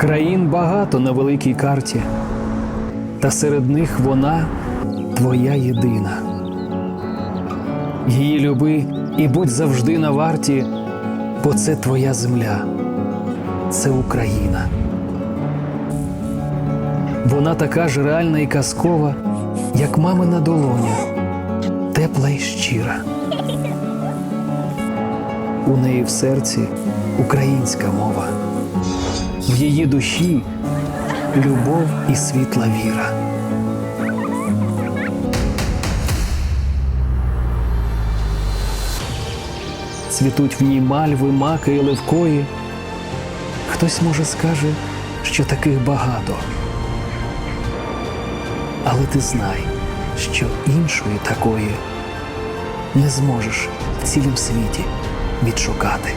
Країн багато на великій карті, та серед них вона твоя єдина. Її люби і будь завжди на варті, бо це твоя земля, це Україна. Вона така ж реальна і казкова, як мамина долоня, тепла і щира. У неї в серці українська мова, в її душі любов і світла віра. Цвітуть в ній мальви, маки і левкої. Хтось може скаже, що таких багато. Але ти знай, що іншої такої не зможеш в цілім світі відшукати.